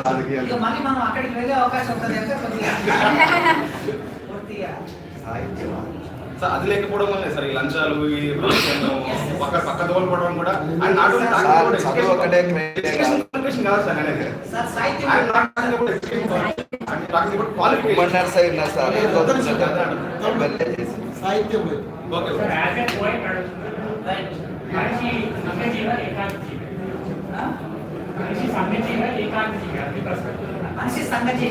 రాజకీయాలు అది లేకపోవడం వల్లే సార్ ఈ లంచాలు ఈ పక్క పక్క తోలుకోవడం కూడా. అండ్ నాట్ మనిషి మనిషి సంగతి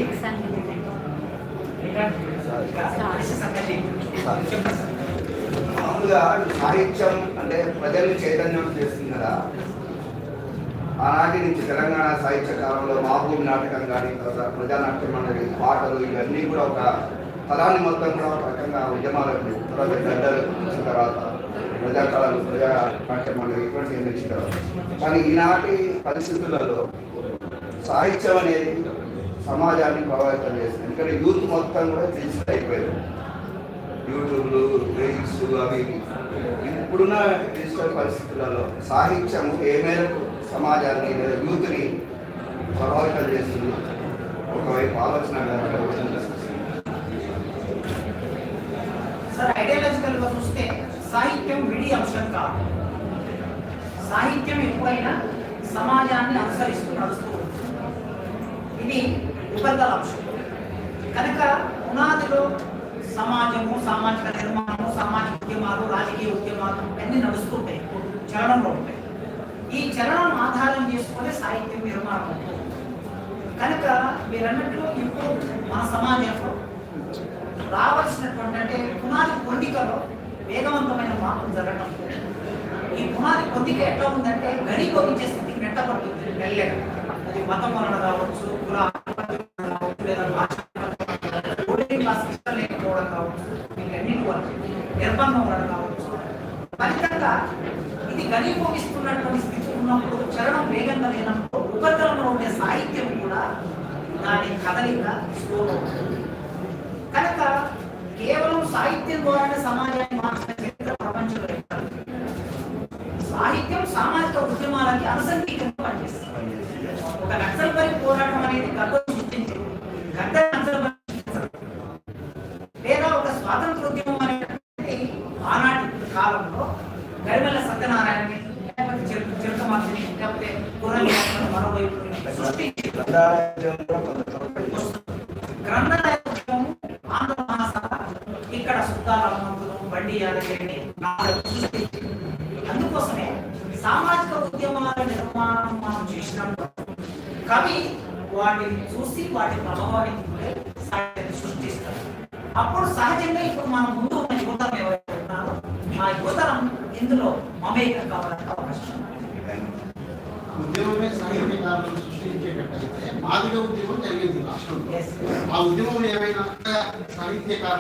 మామూలుగా సాహిత్యం అంటే ప్రజల్ని చైతన్యం చేస్తుంది కదా ఆనాటి నుంచి తెలంగాణ సాహిత్య కాలంలో మామూలు నాటకం కానీ తర్వాత ప్రజానాట్యం అనేది పాటలు ఇవన్నీ కూడా ఒక స్థలాన్ని మొత్తం కూడా ఒక రకంగా ఉద్యమాలకు తర్వాత గడ్డలు వచ్చిన తర్వాత ప్రజా నాట్యం ఇటువంటి వచ్చిన తర్వాత కానీ ఈనాటి పరిస్థితులలో సాహిత్యం అనేది సమాజాన్ని ప్రభావితం చేస్తుంది. ఎందుకంటే యూత్ మొత్తం కూడా డిజిటల్ అయిపోయారు యూట్యూబ్లు రీల్స్ అవి ఇప్పుడున్న డిజిటల్ పరిస్థితులలో సాహిత్యం ఏ మేరకు సమాజాన్ని లేదా యూత్ని ప్రభావితం చేస్తుంది? ఒకవైపు ఆలోచన కనుక సార్ ఐడియాలజికల్గా చూస్తే సాహిత్యం విడి అంశం కాదు. సాహిత్యం ఎప్పుడైనా సమాజాన్ని అనుసరిస్తూ నడుస్తూ ఉంటుంది. ఇది ఉపరితల అంశం. కనుక పునాదిలో సమాజము సామాజిక నిర్మాణము సామాజిక ఉద్యమాలు రాజకీయ ఉద్యమాలు అన్ని నడుస్తుంటాయి. చలనంలో ఉంటాయి. ఈ చలనం ఆధారం చేసుకునే సాహిత్యం నిర్మాణం కనుక మీరన్నట్లు ఇప్పుడు మన సమాజంలో రావాల్సినటువంటి అంటే పునాది పొందికలో వేగవంతమైన మార్పులు జరగడం ఈ పునాది పొందిక ఎట్లా ఉందంటే గణీభవించే స్థితికి నెట్టబడుతుంది. మెల్లగా. అది మతం వలన కావచ్చు కుల కావచ్చు లేదా భాష రూలింగ్ క్లాస్ ఇష్టం లేకపోవడం కావచ్చు వీటన్నిటి వల్ల నిర్బంధం వలన కావచ్చు ఫలితంగా ఇది గణీభవిస్తున్నటువంటి స్థితి ఉన్నప్పుడు చరణం వేగంగా లేనప్పుడు ఉపరితలంలో ఉండే సాహిత్యం కూడా దాని కదలిక స్లో అవుతుంది కనుక కేవలం ద్వారానే సమాజాన్ని మార్చిన చరిత్ర ప్రపంచంలో. సాహిత్యం సామాజిక ఉద్యమాలకి అనుసంధికంగా పనిచేస్తుంది ఒక నక్సల్పరి పోరాటం అనేది గద్దరు సృష్టించదు సృష్టించడు. లేదా ఒక స్వాతంత్ర ఉద్యమం అనేటువంటి ఆనాటి కాలంలో గరిమెల్ల చిరు చిరుకమార్చిని లేకపోతే మరోవైపు సృష్టించి గ్రంథాలయ ఇక్కడ సుద్దాల హనుమంతులు బండి యాదగిరిని అందుకోసమే సామాజిక ఉద్యమాల నిర్మాణం మనం చేసినప్పుడు కవి వాటిని చూసి వాటి ప్రభావాన్ని గురై సాహిత్యాన్ని సృష్టిస్తారు అప్పుడు సహజంగా ఇప్పుడు మన ముందు ఉన్న యువతరం ఎవరైతే ఉన్నారో ఆ యువతరం ఇందులో మమేకం కావాలని అవకాశం ఉంది. ఉద్యమమే సాహిత్యకారులను సృష్టించేటట్టయితే మాదిగ ఉద్యమం జరిగింది రాష్ట్రంలో. ఆ ఉద్యమం ఏమైనా సాహిత్యకారులు